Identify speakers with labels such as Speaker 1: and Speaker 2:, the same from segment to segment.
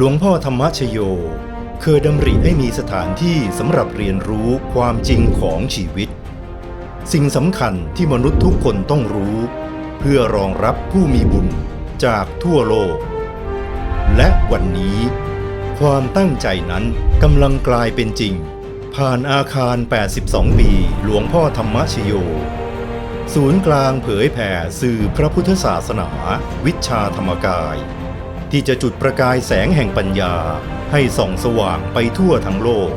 Speaker 1: หลวงพ่อธรรมชโยเคยดำริให้มีสถานที่สำหรับเรียนรู้ความจริงของชีวิต สิ่งสำคัญที่มนุษย์ทุกคนต้องรู้ เพื่อรองรับผู้มีบุญจากทั่วโลก และวันนี้ ความตั้งใจนั้นกำลังกลายเป็นจริง ผ่านอาคาร 82 ปีหลวงพ่อธรรมชโย ศูนย์กลางเผยแผ่สื่อพระพุทธศาสนา วิชาธรรมกาย ที่จะจุดประกายแสงแห่งปัญญาให้ส่องสว่างไปทั่วทั้งโลก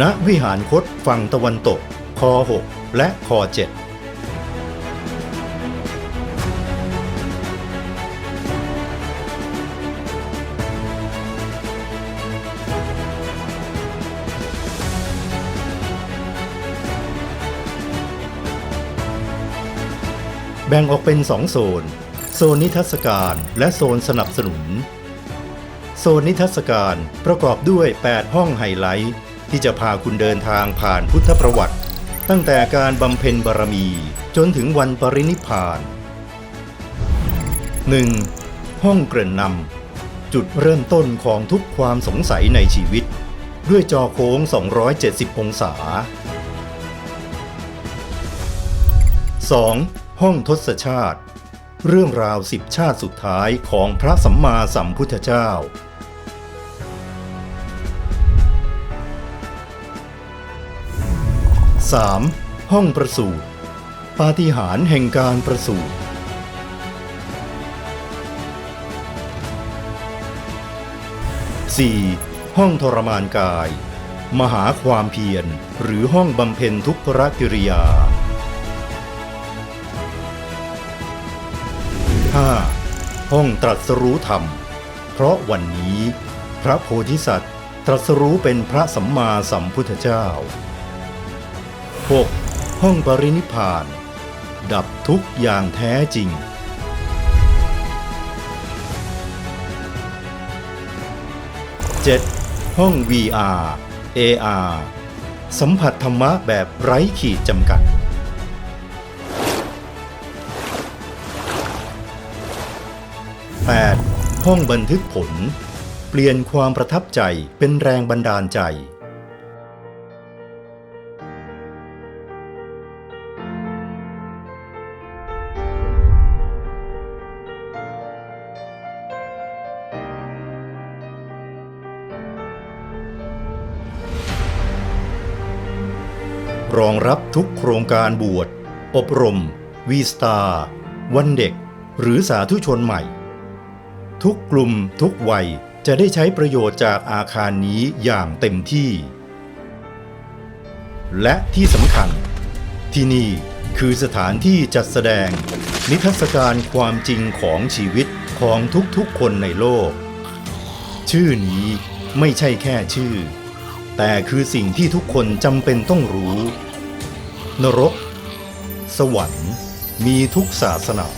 Speaker 1: ณวิหารคตฝั่งตะวันตกคอ 6 และคอ 7 แบ่งออกเป็นสองโซน โซนนิทรรศการและโซนสนับสนุน โซนนิทรรศการประกอบด้วย 8 ห้องไฮไลท์ ที่จะพาคุณเดินทางผ่านพุทธประวัติ ตั้งแต่การบำเพ็ญบารมี จนถึงวันปรินิพพาน 1. ห้องเกริ่นนำจุดเริ่มต้นของทุกความสงสัยในชีวิต ด้วยจอโค้ง 270 องศา 2. ห้องทศชาติ เรื่องราวสิบชาติสุดท้ายของพระสัมมาสัมพุทธเจ้า 3. ห้องประสูติปาฏิหาริย์แห่งการประสูติ 4. ห้องทรมานกาย มหาความเพียรหรือห้องบำเพ็ญทุกขกิริยา 5. ห้องตรัสรู้ธรรม เพราะวันนี้ พระโพธิสัตว์ ตรัสรู้เป็นพระสัมมาสัมพุทธเจ้า 6. ห้องปรินิพาน ดับทุกอย่างแท้จริง 7. ห้อง VR AR สัมผัสธรรมะแบบไร้ขีดจำกัด 8. ห้องบันทึกผล เปลี่ยนความประทับใจเป็นแรงบันดาลใจ รองรับทุกโครงการบวช อบรม วีสตาร์วันเด็ก หรือสาธุชนใหม่ ทุกกลุ่มทุกวัยจะได้ใช้ประโยชน์จากอาคารนี้อย่างเต็มที่ และที่สำคัญ ที่นี่คือสถานที่จัดแสดง นิทรรศการความจริงของชีวิตของทุกๆคนในโลก ชื่อนี้ไม่ใช่แค่ชื่อ แต่คือสิ่งที่ทุกคนจำเป็นต้องรู้ นรก สวรรค์ มีทุกศาสนา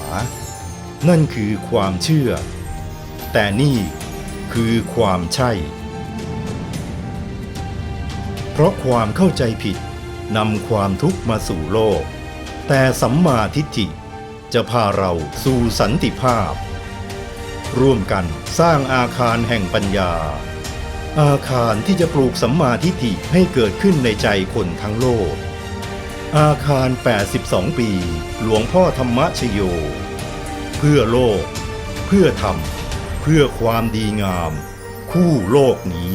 Speaker 1: นั่นคือความเชื่อ แต่นี่คือความใช่ เพราะความเข้าใจผิดนำความทุกข์มาสู่โลก แต่สัมมาทิฏฐิจะพาเราสู่สันติภาพ ร่วมกันสร้างอาคารแห่งปัญญา อาคารที่จะปลูกสัมมาทิฏฐิให้เกิดขึ้นในใจคนทั้งโลก อาคาร 82 ปี หลวงพ่อธรรมชโย เพื่อโลก เพื่อธรรม เพื่อความดีงาม คู่โลกนี้